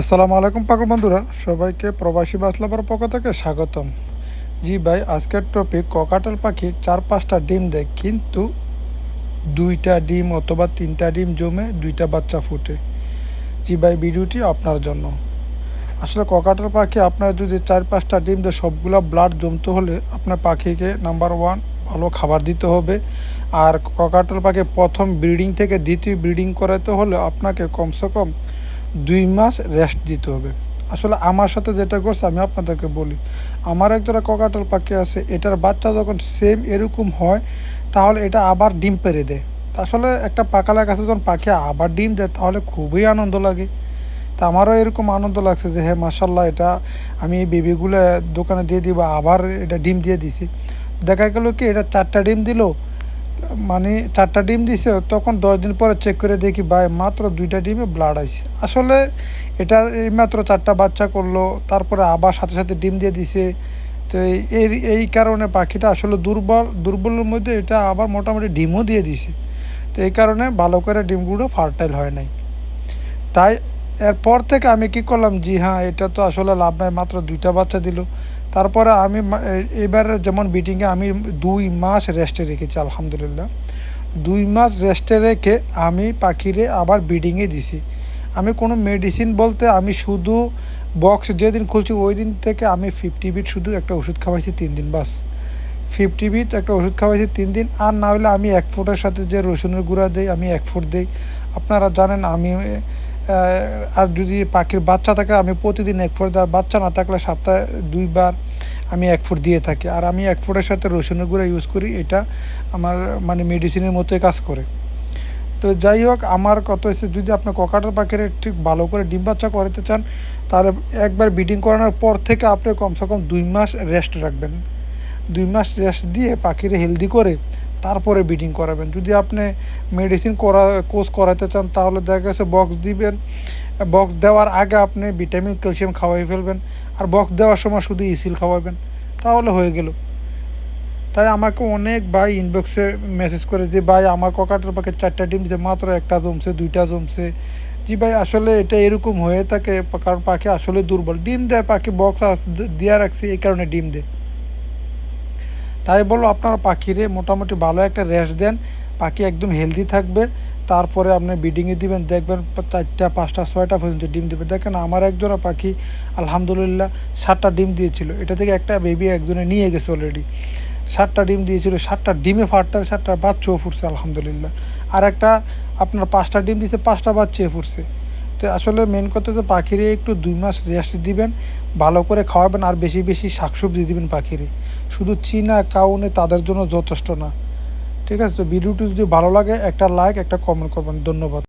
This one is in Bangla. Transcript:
আসসালামু আলাইকুম পাগল বন্ধুরা, সবাইকে প্রবাসী বাসলাবার পক্ষ থেকে স্বাগতম। জি ভাই, আজকের টপিক ককাটাল পাখি চার পাঁচটা ডিম দেয়, কিন্তু দুইটা ডিম অথবা তিনটা ডিম জমে দুইটা বাচ্চা ফুটে। জি ভাই, ভিডিওটি আপনার জন্য। আসলে ককাটাল পাখি আপনার যদি চার পাঁচটা ডিম দেয়, সবগুলো ব্লাড জমতে হলে আপনার পাখিকে নাম্বার ওয়ান ভালো খাবার দিতে হবে। আর ককাটাল পাখি প্রথম ব্রিডিং থেকে দ্বিতীয় ব্রিডিং করাতে হলে আপনাকে কমসে কম দুই মাস রেস্ট দিতে হবে। আসলে আমার সাথে যেটা করছে, আমি আপনাদেরকে বলি, আমার একজোড়া ককাটাল পাখি আছে, এটার বাচ্চা যখন সেম এরকম হয়, তাহলে এটা আবার ডিম পেরে দেয়। আসলে একটা পাকালা কাছে যখন পাখি আবার ডিম দেয়, তাহলে খুবই আনন্দ লাগে। তা আমারও এরকম আনন্দ লাগছে যে হ্যাঁ মাসাল্লাহ এটা আমি এই বেবিগুলো দোকানে দিয়ে দিব, আবার এটা ডিম দিয়ে দিছি। দেখা গেল কি, এটা চারটা ডিম দিলো মানে চারটা ডিম দিছে, তখন দশ দিন পরে চেক করে দেখি, ভাই, মাত্র দুইটা ডিমে ব্লাড আছে আসলে এটা এই মাত্র চারটা বাচ্চা করল, তারপরে আবার সাথে সাথে ডিম দিয়ে দিছে। তো এই এই কারণে পাখিটা আসলে দুর্বল, দুর্বলের মধ্যে এটা আবার মোটামুটি ডিমও দিয়ে দিছে। তো এই কারণে ভালো করে ডিমগুলো ফার্টাইল হয় নাই। তাই এরপর থেকে আমি কি করলাম? জি হ্যাঁ এটা তো আসলে লাভ নাই, মাত্র দুইটা বাচ্চা দিল। তারপরে আমি এবার যেমন বিটিংয়ে আমি দুই মাস রেস্টে রেখেছি, আলহামদুলিল্লাহ। দুই মাস রেস্টে রেখে আমি পাখিরে আবার ব্রিডিংয়ে দিছি। আমি কোনো মেডিসিন বলতে আমি শুধু বক্স যেদিন খুলছি ওই দিন থেকে আমি ফিফটি বিট শুধু একটা ওষুধ খাওয়াইছি তিন দিন বাস। ফিফটি বিট একটা ওষুধ খাওয়াইছি তিন দিন, আর না হলে আমি এক ফুটের সাথে যে রসুনের গুঁড়া দিই, আমি এক ফুট দিই। আপনারা জানেন আমি আর যদি পাখির বাচ্চা থাকে, আমি প্রতিদিন এক ফুট আর বাচ্চা না থাকলে সপ্তাহে দুইবার আমি এক ফুট দিয়ে থাকি। আর আমি এক ফুটের সাথে রসুনের গুঁড়া ইউজ করি, এটা আমার মানে মেডিসিনের মতোই কাজ করে। তো যাই হোক, আমার কত হয়েছে যদি আপনি ককাটার পাখির ঠিক ভালো করে ডিম বাচ্চা করাতে চান, তাহলে একবার ব্রিডিং করানোর পর থেকে আপনি কমসে কম দুই মাস রেস্ট রাখবেন। দুই মাস রেস্ট দিয়ে পাখিরে হেলদি করে তারপরে ব্রিডিং করাবেন। যদি আপনি মেডিসিন করা কোর্স করাতে চান, তাহলে দেখা গেছে বক্স দিবেন। বক্স দেওয়ার আগে আপনি ভিটামিন ক্যালসিয়াম খাওয়াই ফেলবেন। আর বক্স দেওয়ার সময় শুধু ইসিল খাওয়াবেন। তাহলে হয়ে গেল। তাই আমাকে অনেক ভাই ইনবক্সে মেসেজ করে যে, ভাই, আমার ককাটের পাখি চারটা ডিম দিতে মাত্র একটা জমছে, দুইটা জমছে। জি ভাই, আসলে এটা এরকম হয়ে থাকে, কারণ পাখি আসলে দুর্বল। ডিম দেয়, পাখি বক্স দেওয়া রাখছি, এই কারণে ডিম দেয়। তাই বলো আপনারা পাখিরে মোটামুটি ভালো একটা রেস্ট দেন। পাখি একদম হেলদি থাকবে। তারপরে আপনি বিডিংয়ে দিবেন, দেখবেন চারটা, পাঁচটা, ছয়টা পর্যন্ত ডিম দেবে। দেখেন আমার একজোড়া পাখি, আলহামদুলিল্লাহ, সাতটা ডিম দিয়েছিল। এটা থেকে একটা বেবি একজনে নিয়ে গেছে অলরেডি সাতটা ডিম দিয়েছিল, সাতটা ডিমে ফাটটা সাতটা বাচ্চাও ফুটছে, আলহামদুলিল্লাহ। আর একটা, আপনার পাঁচটা ডিম দিয়েছে, পাঁচটা বাচ্চাও ফুটছে। তো আসলে মেন কথা তো পাখিরে একটু দুই মাস রেস্ট দিবেন, ভালো করে খাওয়াবেন আর বেশি বেশি শাকসবজি দিবেন পাখিরে। শুধু চীনা কাউনে তাদের জন্য যথেষ্ট না। ঠিক আছে, তো ভিডিওটি যদি ভালো লাগে, একটা লাইক একটা কমেন্ট করবেন। ধন্যবাদ।